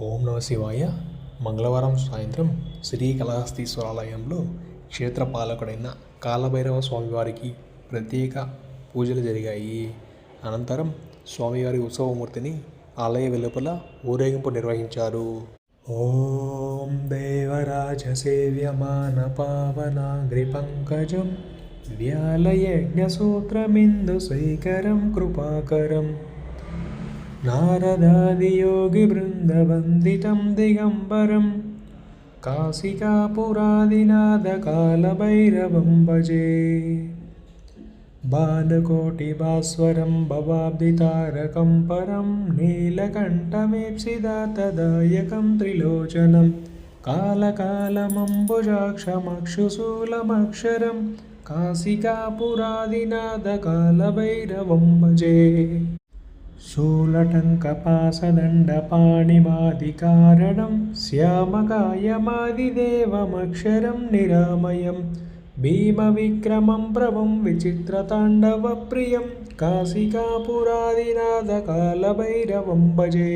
ఓం నమ శివాయ. మంగళవారం సాయంత్రం శ్రీకాళహస్తీశ్వరాలయంలో క్షేత్రపాలకుడైన కాలభైరవ స్వామివారికి ప్రత్యేక పూజలు జరిగాయి. అనంతరం స్వామివారి ఉత్సవమూర్తిని ఆలయ వెలుపల ఊరేగింపు నిర్వహించారు. ఓం దేవరాజ సేవ్యమాన పావనాగ్రి పంకజం వ్యాలయజ్ఞసూత్రమిందు శేఖరం కృపాకరం. नारदादियोगिवृन्दवन्दितं दिगम्बरं काशिकापुरादिनाथकालभैरवं भजे बालकोटिभास्वरं भवाब्धितारकं परं नीलकण्ठमेप्सिदातदायकं त्रिलोचनं कालकालमम्बुजाक्षमक्षुशूलमक्षरं काशिकापुरादिनाथकालभैरवं भजे शूलटङ्कपासदण्डपाणिमादिकारणं श्यामकायमादिदेवमक्षरं निरामयं भीमविक्रमं प्रभुं विचित्रताण्डवप्रियं काशिकापुरादिनाथकालभैरवं भजे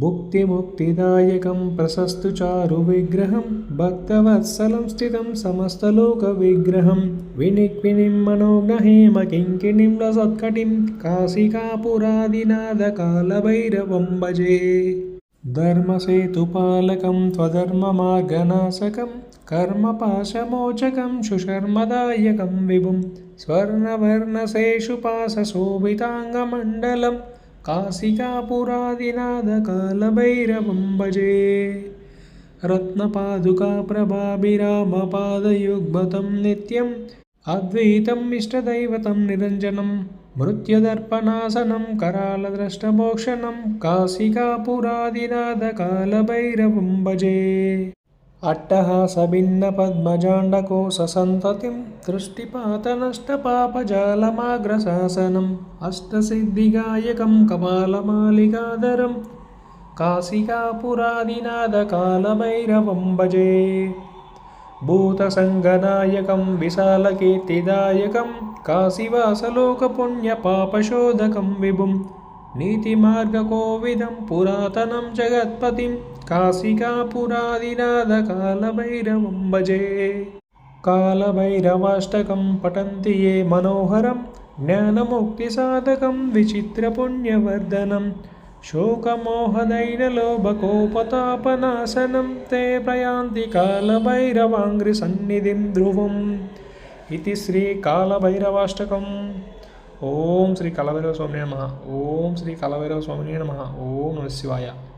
भुक्तिमुक्तिदायकं प्रशस्तु चारुविग्रहं भक्तवत्सलं स्थितं समस्तलोकविग्रहं विनिक्विनिं मनोज्ञहेमकिङ्किणीं रसत्कटिं काशिकापुरादिनाथकालभैरवं भजे धर्मसेतुपालकं त्वधर्ममार्गनाशकं कर्मपाशमोचकं सुशर्मदायकं विभुं स्वर्णवर्णशेषुपाशशोभिताङ्गमण्डलं काशिकापुरादिनाथकालभैरवं भजे रत्नपादुकाप्रभाभिरामपादयुग्मतं नित्यम् अद्वैतम् इष्टदैवतं निरञ्जनं मृत्युदर्पणासनं करालद्रष्टमोक्षणं काशिकापुरादिनाथकालभैरवं भजे अट्टहासभिन्नपद्मजाण्डकोशसन्ततिं दृष्टिपातनष्टपापजालमाग्रशासनम् अष्टसिद्धिगायकं कपालमालिकाधरं काशिकापुरादिनाथकालभैरवं भजे। भूतसङ्गनायकं विशालकीर्तिदायकं काशिवासलोकपुण्यपापशोधकं विभुं नीतिमार्गकोविदं पुरातनं जगत्पतिं काशिकापुरादिनाथकालभैरवं भजे कालभैरवाष्टकं पठन्ति ये मनोहरं ज्ञानमुक्तिसाधकं विचित्रपुण्यवर्धनं शोकमोहदैनलोभकोपतापनाशनं ते प्रयान्ति कालभैरवाङ्घ्रिसन्निधिं ध्रुवम् इति श्रीकालभैरवाष्टकम् ఓం శ్రీ కలభైరవ స్వామినే నమ. ఓం శ్రీ కలభైరవ స్వామినే నమ. ఓం నమ శివాయ.